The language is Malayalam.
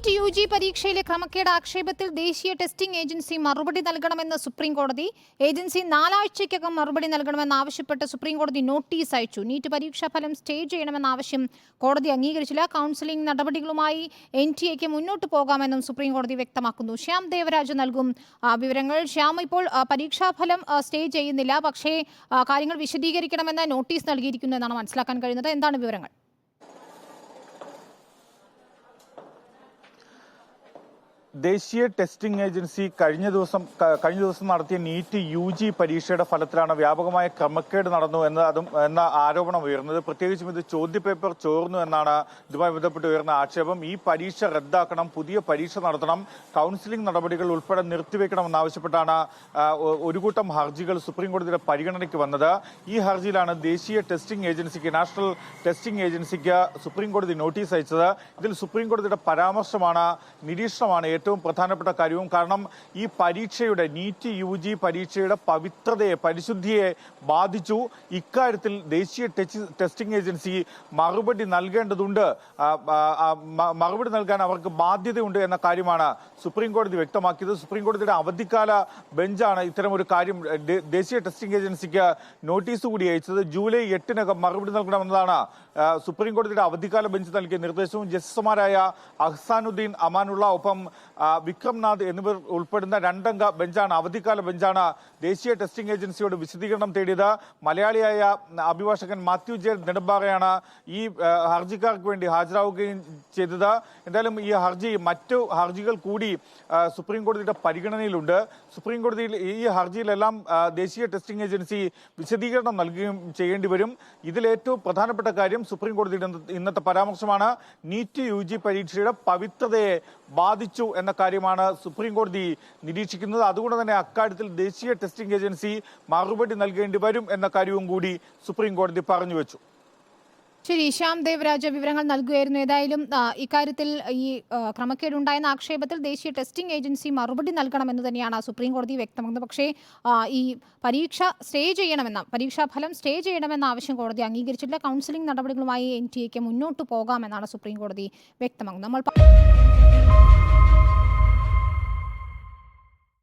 നീറ്റ് യു ജി പരീക്ഷയിലെ ക്രമക്കേട് ആക്ഷേപത്തിൽ ദേശീയ ടെസ്റ്റിംഗ് ഏജൻസി മറുപടി നൽകണമെന്ന് സുപ്രീം കോടതി. ഏജൻസി നാലാഴ്ചയ്ക്കകം മറുപടി നൽകണമെന്ന് ആവശ്യപ്പെട്ട് സുപ്രീം കോടതി നോട്ടീസ് അയച്ചു. നീറ്റ് പരീക്ഷാ ഫലം സ്റ്റേ ചെയ്യണമെന്ന ആവശ്യം കോടതി അംഗീകരിച്ചില്ല. കൗൺസിലിംഗ് നടപടികളുമായി എൻ ടി എക്ക് മുന്നോട്ട് പോകാമെന്നും സുപ്രീം കോടതി വ്യക്തമാക്കുന്നു. ശ്യാം ദേവരാജ് നൽകും വിവരങ്ങൾ. ശ്യാം ഇപ്പോൾ പരീക്ഷാ പരീക്ഷാഫലം സ്റ്റേ ചെയ്യുന്നില്ല. പക്ഷേ കാര്യങ്ങൾ വിശദീകരിക്കണമെന്ന് നോട്ടീസ് നൽകിയിരിക്കുന്നു എന്നാണ് മനസ്സിലാക്കാൻ കഴിയുന്നത്. എന്താണ് വിവരങ്ങൾ? ദേശീയ ടെസ്റ്റിംഗ് ഏജൻസി കഴിഞ്ഞ ദിവസം കഴിഞ്ഞ ദിവസം നടത്തിയ നീറ്റ് യു ജി പരീക്ഷയുടെ ഫലത്തിലാണ് വ്യാപകമായ ക്രമക്കേട് നടന്നു എന്ന അതും എന്ന ആരോപണം ഉയർന്നത്. പ്രത്യേകിച്ചും ഇത് ചോദ്യപേപ്പർ ചോർന്നു എന്നാണ് ഇതുമായി ബന്ധപ്പെട്ട് ഉയർന്ന ആക്ഷേപം. ഈ പരീക്ഷ റദ്ദാക്കണം പുതിയ പരീക്ഷ നടത്തണം കൗൺസിലിംഗ് നടപടികൾ ഉൾപ്പെടെ നിർത്തിവെക്കണമെന്നാവശ്യപ്പെട്ടാണ് ഒരു കൂട്ടം ഹർജികൾ സുപ്രീം കോടതിയുടെ പരിഗണനയ്ക്ക് വന്നത്. ഈ ഹർജിയിലാണ് ദേശീയ ടെസ്റ്റിംഗ് ഏജൻസിക്ക് നാഷണൽ ടെസ്റ്റിംഗ് ഏജൻസിക്ക് സുപ്രീം കോടതി നോട്ടീസ് അയച്ചത്. ഇതിൽ സുപ്രീം കോടതിയുടെ പരാമർശമാണ് നിരീക്ഷണമാണ് ഏറ്റവും പ്രധാനപ്പെട്ട കാര്യവും കാരണം ഈ പരീക്ഷയുടെ നീറ്റ് യു ജി പരീക്ഷയുടെ പവിത്രതയെ പരിശുദ്ധിയെ ബാധിച്ചു. ഇക്കാര്യത്തിൽ ദേശീയ ടെസ്റ്റിംഗ് ഏജൻസി മറുപടി നൽകേണ്ടതുണ്ട്. മറുപടി നൽകാൻ അവർക്ക് ബാധ്യതയുണ്ട് എന്ന കാര്യമാണ് സുപ്രീം കോടതി വ്യക്തമാക്കിയത്. സുപ്രീം കോടതിയുടെ അവധിക്കാല ബെഞ്ചാണ് ഇത്തരം ഒരു കാര്യം ദേശീയ ടെസ്റ്റിംഗ് ഏജൻസിക്ക് നോട്ടീസ് കൂടി അയച്ചത്. ജൂലൈ എട്ടിനകം മറുപടി നൽകണമെന്നതാണ് സുപ്രീം കോടതിയുടെ അവധിക്കാല ബെഞ്ച് നൽകിയ നിർദ്ദേശവും ജസ്റ്റിസുമാരായ അഹ്സാനുദ്ദീൻ അമാനുള്ള ഒപ്പം വിക്രംനാഥ് എന്നിവർ ഉൾപ്പെടുന്ന രണ്ടംഗ ബെഞ്ചാണ് അവധിക്കാല ബെഞ്ചാണ് ദേശീയ ടെസ്റ്റിംഗ് ഏജൻസിയോട് വിശദീകരണം തേടിയത്. മലയാളിയായ അഭിഭാഷകൻ മാത്യു ജെ നെടുമ്പാറയാണ് ഈ ഹർജിക്കാർക്ക് വേണ്ടി ഹാജരാവുകയും ചെയ്തത്. എന്തായാലും ഈ ഹർജി മറ്റു ഹർജികൾ കൂടി സുപ്രീം കോടതിയുടെ പരിഗണനയിലുണ്ട്. സുപ്രീം കോടതിയിൽ ഈ ഹർജിയിലെല്ലാം ദേശീയ ടെസ്റ്റിംഗ് ഏജൻസി വിശദീകരണം നൽകുകയും ചെയ്യേണ്ടി വരും. ഇതിലേറ്റവും പ്രധാനപ്പെട്ട കാര്യം സുപ്രീം കോടതിയുടെ ഇന്നത്തെ പരാമർശമാണ്. നീറ്റ് യു പരീക്ഷയുടെ പവിത്രതയെ ബാധിച്ചു എന്ന കാര്യമാണ് സുപ്രീം കോടതി നിരീക്ഷിക്കുന്നത്. അതുകൊണ്ട് തന്നെ അക്കാര്യത്തിൽ ദേശീയ ടെസ്റ്റിംഗ് ഏജൻസി മറുപടി നൽകേണ്ടി വരും എന്ന കാര്യവും കൂടി സുപ്രീം കോടതി പറഞ്ഞു വെച്ചു. ശരി ശ്യാം ദേവരാജ വിവരങ്ങൾ നൽകുകയായിരുന്നു. ഏതായാലും ഇക്കാര്യത്തിൽ ഈ ക്രമക്കേടുണ്ടായെന്ന ആക്ഷേപത്തിൽ ദേശീയ ടെസ്റ്റിംഗ് ഏജൻസി മറുപടി നൽകണമെന്ന് തന്നെയാണ് സുപ്രീം കോടതി വ്യക്തമാക്കുന്നത്. പക്ഷേ ഈ പരീക്ഷ സ്റ്റേ ചെയ്യണമെന്ന പരീക്ഷാ ഫലം സ്റ്റേ ചെയ്യണമെന്ന ആവശ്യം കോടതി അംഗീകരിച്ചിട്ടില്ല. കൗൺസിലിംഗ് നടപടികളുമായി എൻ ടി എക്ക് മുന്നോട്ട് പോകാമെന്നാണ് സുപ്രീം കോടതി വ്യക്തമാക്കുന്നത്. നമ്മൾ